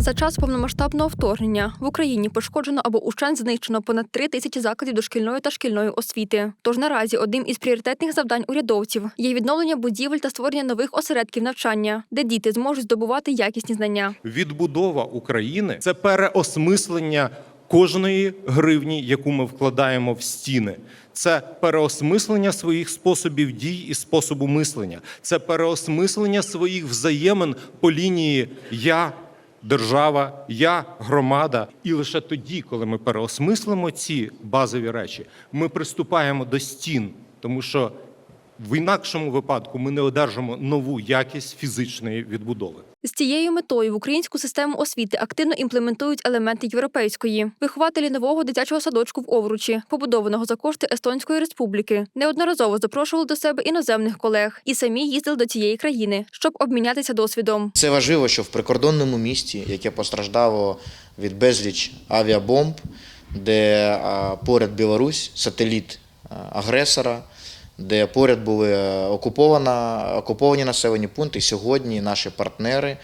За час повномасштабного вторгнення в Україні пошкоджено або ущен знищено понад три тисячі закладів дошкільної та шкільної освіти. Тож наразі одним із пріоритетних завдань урядовців є відновлення будівель та створення нових осередків навчання, де діти зможуть здобувати якісні знання. Відбудова України це переосмислення кожної гривні, яку ми вкладаємо в стіни. Це переосмислення своїх способів дій і способу мислення. Це переосмислення своїх взаємин по лінії я. Держава, я громада, і лише тоді, коли ми переосмислимо ці базові речі, ми приступаємо до стін, тому що в інакшому випадку ми не одержимо нову якість фізичної відбудови. З цією метою в українську систему освіти активно імплементують елементи європейської. Вихователі нового дитячого садочку в Овручі, побудованого за кошти Естонської республіки, неодноразово запрошували до себе іноземних колег і самі їздили до цієї країни, щоб обмінятися досвідом. Це важливо, що в прикордонному місті, яке постраждало від безліч авіабомб, де поряд Білорусь, сателіт агресора, де поряд були е, окуповані населені пункти. Сьогодні наші партнери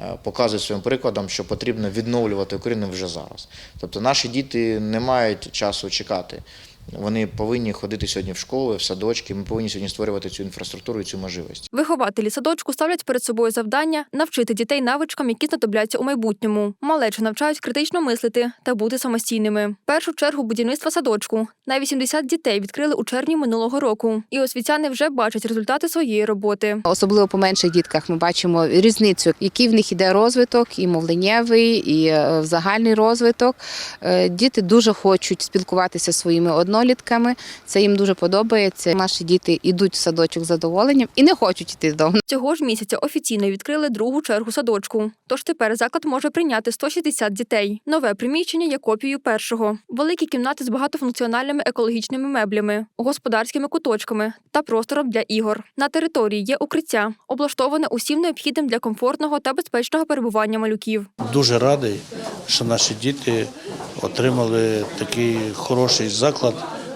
е, показують своїм прикладом, що потрібно відновлювати Україну вже зараз. Тобто наші діти не мають часу чекати. Вони повинні ходити сьогодні в школи, в садочки. Ми повинні сьогодні створювати цю інфраструктуру і цю можливість. Вихователі садочку ставлять перед собою завдання навчити дітей навичкам, які знадобляться у майбутньому. Малечу навчають критично мислити та бути самостійними. Першу чергу будівництва садочку на 80 дітей відкрили у червні минулого року, і освітяни вже бачать результати своєї роботи. Особливо по менших дітках ми бачимо різницю, який в них іде розвиток, і мовленнєвий, і е, загальний розвиток. Е, Діти дуже хочуть спілкуватися зі своїми однолітками. Це їм дуже подобається. Наші діти йдуть в садочок з задоволенням і не хочуть йти додому. Цього ж місяця офіційно відкрили другу чергу садочку. Тож тепер заклад може прийняти 160 дітей. Нове приміщення є копією першого. Великі кімнати з багатофункціональними екологічними меблями, господарськими куточками та простором для ігор. На території є укриття, облаштоване усім необхідним для комфортного та безпечного перебування малюків. Дуже радий, що наші діти отримали такий хороший заклад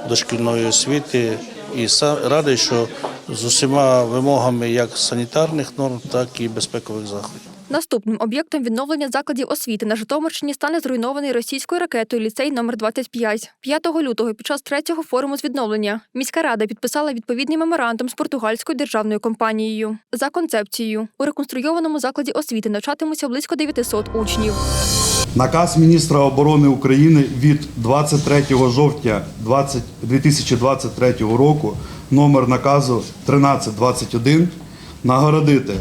дошкільної освіти. І радий, що з усіма вимогами як санітарних норм, так і безпекових заходів. Наступним об'єктом відновлення закладів освіти на Житомирщині стане зруйнований російською ракетою ліцей номер 25 5 лютого під час третього форуму з відновлення міська рада підписала відповідний меморандум з португальською державною компанією. За концепцією у реконструйованому закладі освіти навчатимуться близько 900 учнів. Наказ міністра оборони України від 23 жовтня 2023 року, номер наказу 1321, нагородити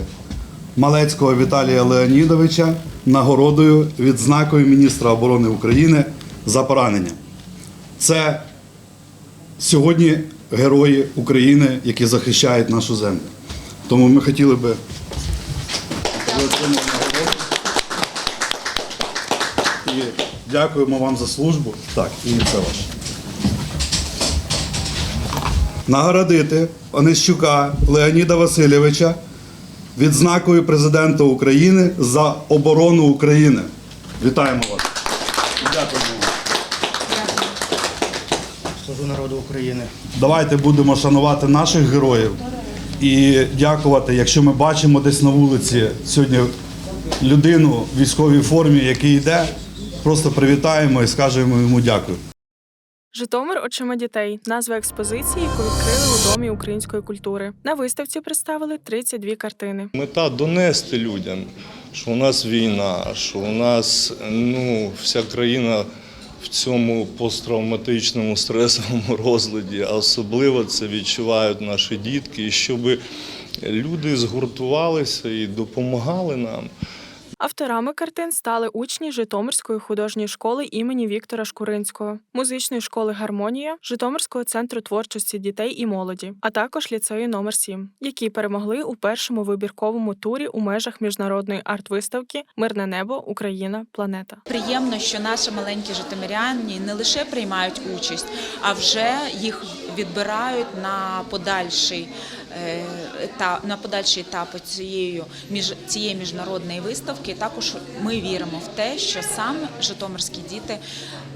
Малецького Віталія Леонідовича нагородою відзнакою міністра оборони України за поранення. Це сьогодні герої України, які захищають нашу землю. Тому ми хотіли би. І дякуємо вам за службу. Так, і це ваше. Нагородити Онищука Леоніда Васильовича відзнакою президента України за оборону України. Вітаємо вас. Дякуємо. Служу народу України. Давайте будемо шанувати наших героїв і дякувати, якщо ми бачимо десь на вулиці сьогодні людину в військовій формі, який йде, просто привітаємо і скажемо йому дякую. Житомир очима дітей. Назва експозиції, яку відкрили у домі української культури. На виставці представили 32 картини. Мета донести людям, що у нас війна, що у нас ну, вся країна в цьому посттравматичному стресовому розладі, а особливо це відчувають наші дітки, і щоб люди згуртувалися і допомагали нам. Авторами картин стали учні Житомирської художньої школи імені Віктора Шкуринського, музичної школи Гармонія, Житомирського центру творчості дітей і молоді, а також ліцею номер 7 які перемогли у першому вибірковому турі у межах міжнародної арт-виставки Мирне небо, Україна, планета. Приємно, що наші маленькі житомиряні не лише приймають участь, а вже їх відбирають на подальший на подальші етапи цієї між цієї міжнародної виставки. Також ми віримо в те, що саме житомирські діти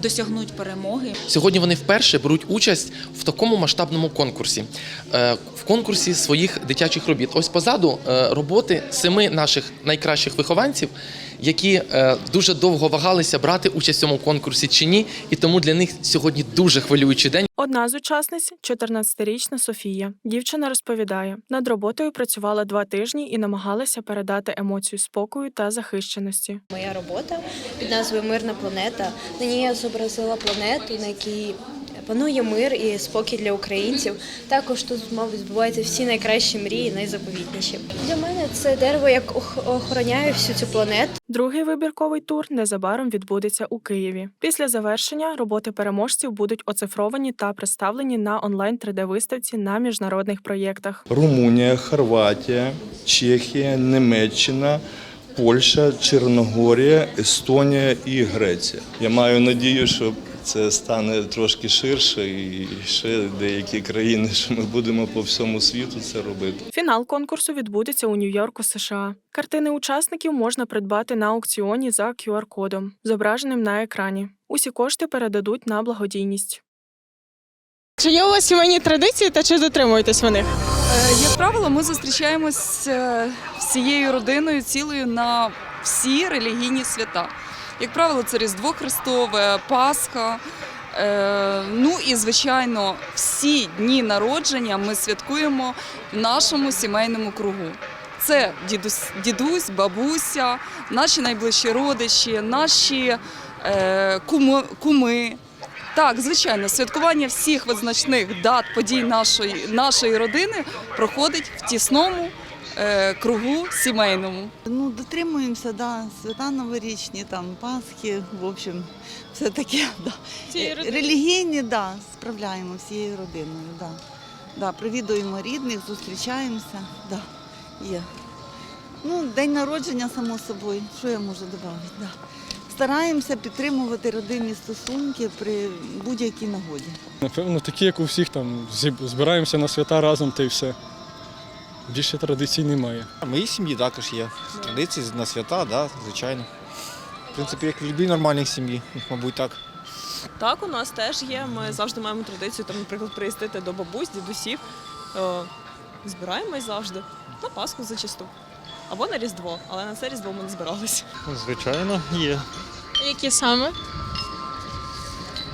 досягнуть перемоги. Сьогодні вони вперше беруть участь в такому масштабному конкурсі, е, в конкурсі своїх дитячих робіт. Ось позаду е, роботи семи наших найкращих вихованців, які е, дуже довго вагалися брати участь в цьому конкурсі чи ні, і тому для них сьогодні дуже хвилюючий день. Одна з учасниць 14-річна Софія. Дівчина розповідає, над роботою працювала два тижні і намагалася передати емоцію спокою та захищеності. Моя робота під назвою Мирна планета. На ній я зобразила планету, на якій панує мир і спокій для українців. Також тут, мабуть, збуваються всі найкращі мрії, найзаповітніші. Для мене це дерево як охороняє всю цю планету. Другий вибірковий тур незабаром відбудеться у Києві. Після завершення роботи переможців будуть оцифровані та представлені на онлайн 3D-виставці на міжнародних проєктах. Румунія, Хорватія, Чехія, Німеччина, Польща, Чорногорія, Естонія і Греція. Я маю надію, що це стане трошки ширше і ще деякі країни, що ми будемо по всьому світу це робити. Фінал конкурсу відбудеться у Нью-Йорку, США. Картини учасників можна придбати на аукціоні за QR-кодом, зображеним на екрані. Усі кошти передадуть на благодійність. Чи є у вас сімейні традиції та чи дотримуєтесь ви них? Е, Як правило, ми зустрічаємось е, всією родиною цілою на всі релігійні свята. Як правило, це Різдво Христове, Пасха. Е, Ну і звичайно, всі дні народження ми святкуємо в нашому сімейному кругу. Це дідусь, дідусь, бабуся, наші найближчі родичі, наші е, куми, куми. Так, звичайно, святкування всіх визначних дат подій нашої, нашої родини проходить в тісному кругу сімейному. Ну, дотримуємося, да, свята новорічні, там, Пасхи, в общем, все таке. Да. Е, Релігійні, да, справляємо всією родиною, да. Да, привідуємо рідних, зустрічаємося, да, є. Ну, день народження, само собою, що я можу додати, да. Стараємося підтримувати родинні стосунки при будь-якій нагоді. Напевно, такі, як у всіх там збираємося на свята разом та й все. Більше традицій немає. В моїй сім'ї також є традиції на свята, да, звичайно. В принципі, як в будь-якій нормальній сім'ї, мабуть, так. Так, у нас теж є. Ми завжди маємо традицію, там, наприклад, приїздити до бабусь, дідусів. Е, збираємось завжди на Пасху зачасту. Або на Різдво, але на це Різдво ми не збиралися. Звичайно, є. Які саме?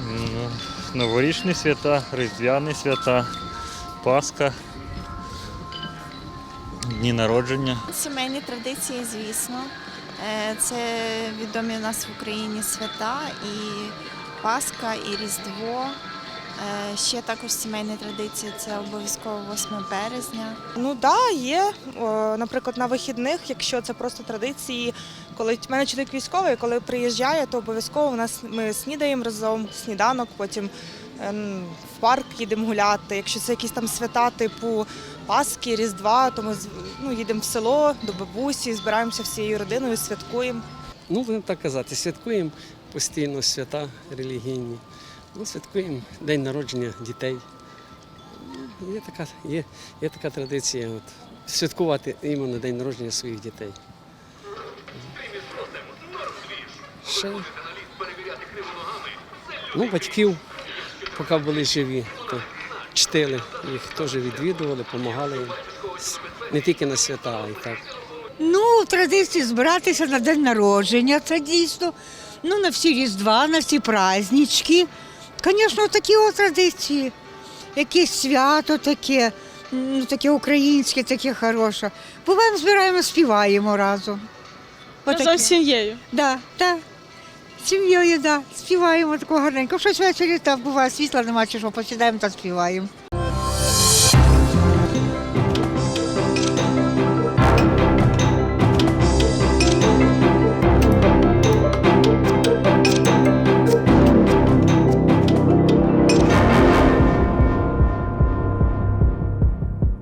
Ну, Новорічні свята, різдвяні свята, Пасха, дні народження. Сімейні традиції, звісно. Е, Це відомі у нас в Україні свята і Пасха, і Різдво. Е, Ще також сімейні традиції це обов'язково 8 березня. Ну так, да, є. Наприклад, на вихідних, якщо це просто традиції, коли в мене чоловік військовий, коли приїжджає, то обов'язково у нас ми снідаємо разом, сніданок, потім в парк їдемо гуляти. Якщо це якісь там свята, типу Пасхи, Різдва, то ми ну, їдемо в село до бабусі, збираємося всією родиною, святкуємо. Ну, будемо так казати, святкуємо постійно свята релігійні. Ну, святкуємо день народження дітей. Ну, Є така, є, є така традиція от, святкувати іменно день народження своїх дітей. Ще, ну, батьків, поки були живі, то чтили, їх теж відвідували, допомагали їм. Не тільки на свята, а й так. Ну, традиції збиратися на день народження, це дійсно. Ну, на всі різдва, на всі празднички. Звісно, такі от традиції. Якесь свято таке, ну, таке українське, таке хороше. Буваємо, збираємо, співаємо разом. Отаке. сім'єю. Да, да. Сім'єю, да. Співаємо такого гарненько. Щось ввечері там буває світла, нема чи що, посідаємо та співаємо.